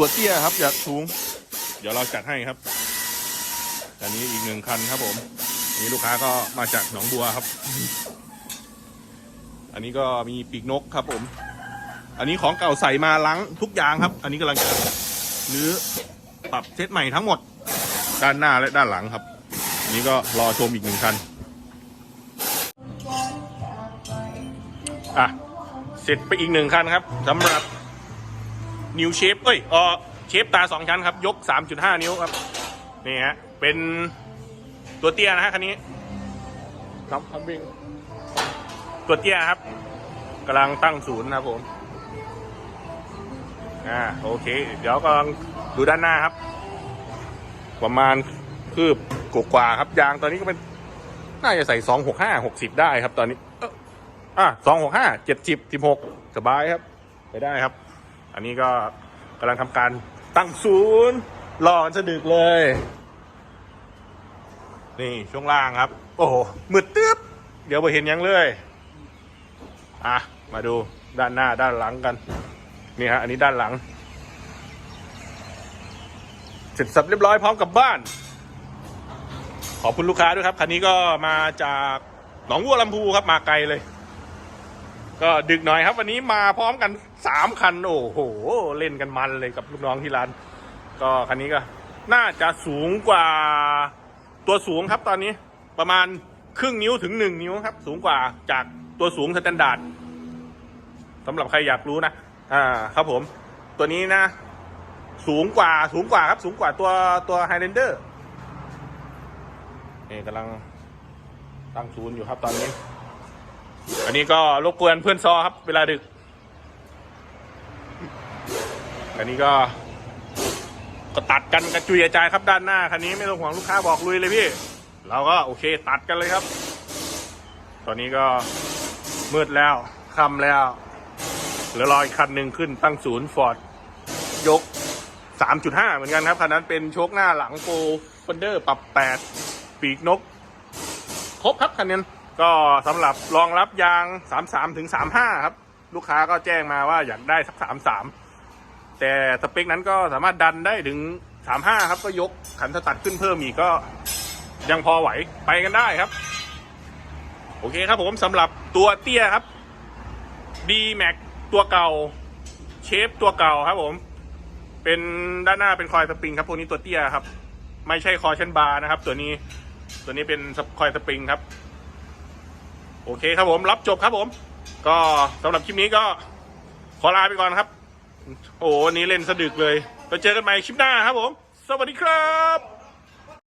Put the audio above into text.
ตัวเตี้ยครับ อยากสูง เดี๋ยวเราจัดให้ครับอันนี้อีกหนึ่งคันครับ ผมนนี้ลูกค้าก็มาจากหนองบัวครับ อันนี้ก็มีปีกนกครับ ผม อันนี้ของเก่าใส่มาล้างทุกอย่างครับ อันนี้กำลังจะรื้อปรับเซตใหม่ทั้งหมด ด้านหน้าและด้านหลังครับอันนี้ก็รอชมอีกหนึ่งคัน อะ เสร็จไปอีกหนึ่งคันครับสำหรับ นิวเชฟเอ้ยเออเชฟตาสองชั้นครับ ยก 3.5 นิ้วครับ นี่ฮะ เป็นตัวเตี้ยนะฮะคันนี้ครับคันวิ่งตัวเตี้ยครับกำลังตั้งศูนย์นะครับผม อ่า โอเค เดี๋ยวกำลังดูด้านหน้าครับ ประมาณคืบกว่าๆครับ ยางตอนนี้ก็เป็น น่าจะใส่สองหกห้าหกสิบได้ครับตอนนี้เอ้ออะสองหกห้าเจ็ดสิบสิบหกสบายครับ ไปได้ครับ อันนี้ก็กำลังทำการตั้งศูนย์รอกันสะดึกเลย นี่ช่วงล่างครับ โอ้โหมืดตึ๊บเดี๋ยวไปเห็นยังเลย อะ มาดูด้านหน้าด้านหลังกัน นี่ฮะ อันนี้ด้านหลัง เสร็จสับเรียบร้อยพร้อมกลับบ้าน ขอบคุณลูกค้าด้วยครับ คันนี้ก็มาจากหนองวัวลำพูครับ มาไกลเลย ก็ดึกหน่อยครับ วันนี้มาพร้อมกันสามคัน โอ้โห เล่นกันมันเลยกับลูกน้องที่ร้าน ก็คันนี้ก็น่าจะสูงกว่าตัวสูงครับตอนนี้ประมาณครึ่งนิ้วถึงหนึ่งนิ้วครับ สูงกว่าจากตัวสูงสแตนดาร์ดสำหรับใครอยากรู้นะ อ่าครับผม ตัวนี้นะ สูงกว่าสูงกว่าครับ สูงกว่าตัวตัวไฮเ a นเดอร์นี่กำลังตั้งศูนย์อยู่ครับตอนนี้ อันนี้ก็รบกวนเพื่อนซอครับ เวลาดึก อันนี้ก็ก็ตัดกันกระจุยกระจายครับด้านหน้าคันนี้ไม่ต้องห่วงลูกค้าบอกลุยเลยพี่ เราก็โอเคตัดกันเลยครับ ตอนนี้ก็มืดแล้วค่ำแล้วเหลือรออีกคันหนึ่งขึ้นตั้งศูนย์ฟอร์ดยก 3.5 เหมือนกันครับคันนั้นเป็นโชคหน้าหลังโกฟันเดอร์ปรับ 8 ปีกนก ครบครับคันนี้ ก็สำหรับรองรับยาง 33ถึง35 ครับ ลูกค้าก็แจ้งมาว่าอยากได้สัก 33 แต่สเปคนั้นก็สามารถดันได้ถึง 35 ครับก็ยกขันสตัดขึ้นเพิ่มอีกก็ยังพอไหวไปกันได้ครับ โอเคครับผมสำหรับตัวเตี้ยครับ D Max ตัวเก่าเชฟตัวเก่าครับผม เป็นด้านหน้าเป็นคอยสปริงครับพวกนี้ตัวเตี้ยครับ ไม่ใช่คอเชนบาร์นะครับ ตัวนี้ตัวนี้เป็นคอยสปริงครับ โอเคครับผมรับจบครับผม ก็สำหรับคลิปนี้ก็ขอลาไปก่อนครับ โอ้โหวันนี้เล่นสะดึกเลยไปเจอกันใหม่คลิปหน้าครับผม สวัสดีครับ